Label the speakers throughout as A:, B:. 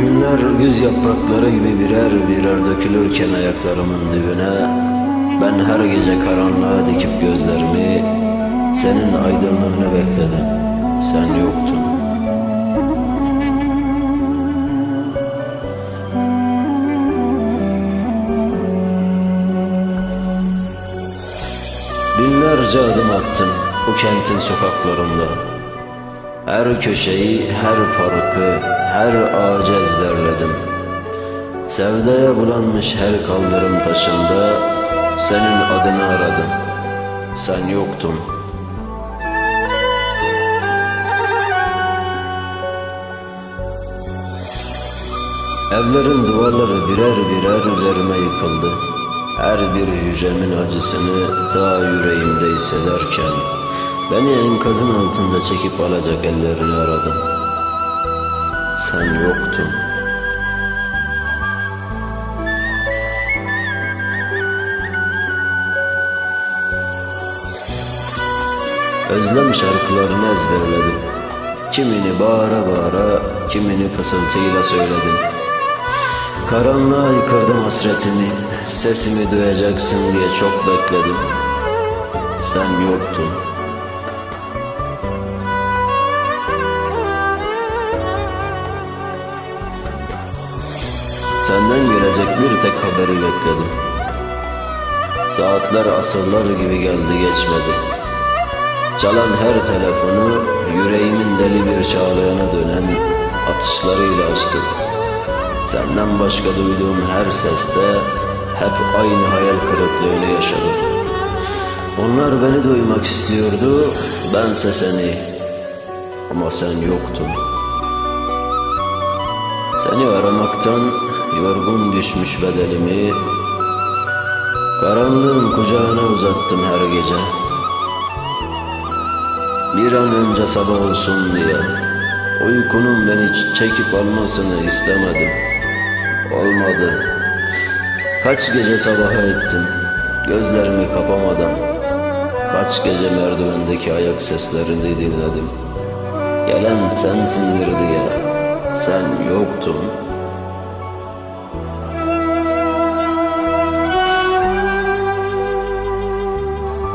A: Günler güz yaprakları gibi birer birer dökülürken ayaklarımın dibine Ben her gece karanlığa dikip gözlerimi Senin aydınlığını bekledim. Sen yoktun. Binlerce adım attım bu kentin sokaklarında Her köşeyi, her parkı, her ağacı ezberledim. Sevdaya bulanmış her kaldırım taşında Senin adını aradım. Sen yoktun. Evlerin duvarları birer birer üzerime yıkıldı. Her bir hücremin acısını ta yüreğimde hissederken Beni enkazın altında çekip alacak ellerini aradım. Sen yoktun. Özlem şarkılarını ezberledim. Kimini bağıra bağıra, kimini fısıltıyla söyledim. Karanlığa yıkırdım hasretimi Sesimi duyacaksın diye çok bekledim. Sen yoktun Senden gelecek bir tek haberi bekledim Saatler asırlar gibi geldi geçmedi Çalan her telefonu yüreğimin deli bir çağlayan'a dönen atışlarıyla açtım Senden başka duyduğum her seste hep aynı hayal kırıklığını yaşadım. Onlar beni duymak istiyordu, bense seni. Ama sen yoktun. Seni aramaktan yorgun düşmüş bedelimi Karanlığın kucağına uzattım her gece. Bir an önce sabah olsun diye Uykunun beni çekip almasını istemedim. Olmadı. Kaç gece sabaha ettim Gözlerimi kapamadan. Kaç gece merdivendeki ayak seslerini dinledim. Gelen sensindir diye Sen yoktun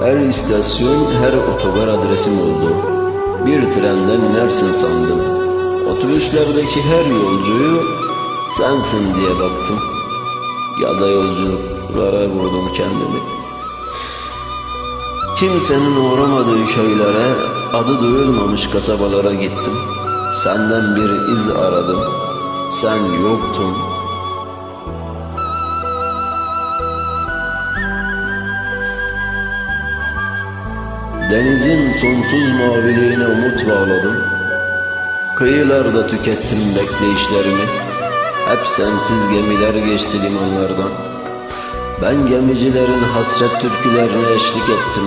A: Her istasyon her otogar adresim oldu Bir trenden inersin sandım Otobüslerdeki her yolcuyu sensin diye baktım ya da yolculuklara vurdum kendimi. Kimsenin uğramadığı köylere, adı duyulmamış kasabalara gittim. Senden bir iz aradım, sen yoktun. Denizin sonsuz maviliğine umut bağladım. Kıyılarda tükettim bekleyişlerimi. Hep sensiz gemiler geçti limanlardan. Ben gemicilerin hasret türkülerine eşlik ettim.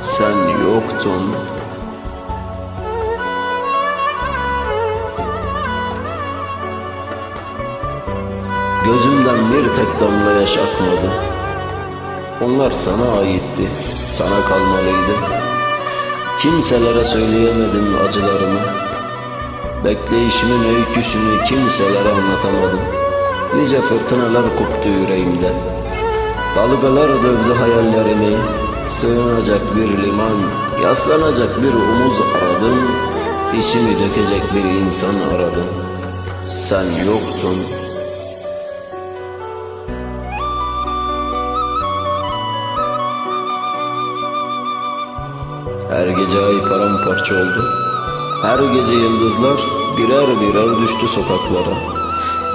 A: Sen yoktun. Gözümden bir tek damla yaş akmadı. Onlar sana aitti, sana kalmalıydı Kimselere söyleyemedim acılarımı Bekleyişimin öyküsünü kimselere anlatamadım. Nice fırtınalar koptu yüreğimde. Dalgalar dövdü hayallerimi. Sığınacak bir liman, yaslanacak bir omuz aradım. İçimi dökecek bir insan aradım. Sen yoktun. Her gece ay paramparça oldu. Her gece yıldızlar birer birer düştü sokaklara.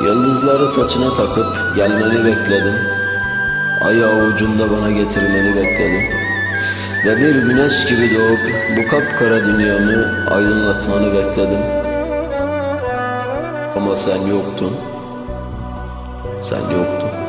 A: Yıldızları saçına takıp gelmeni bekledim. Ayı avucunda bana getirmeni bekledim. Ve bir güneş gibi doğup bu kapkara dünyamı aydınlatmanı bekledim. Ama sen yoktun. Sen yoktun.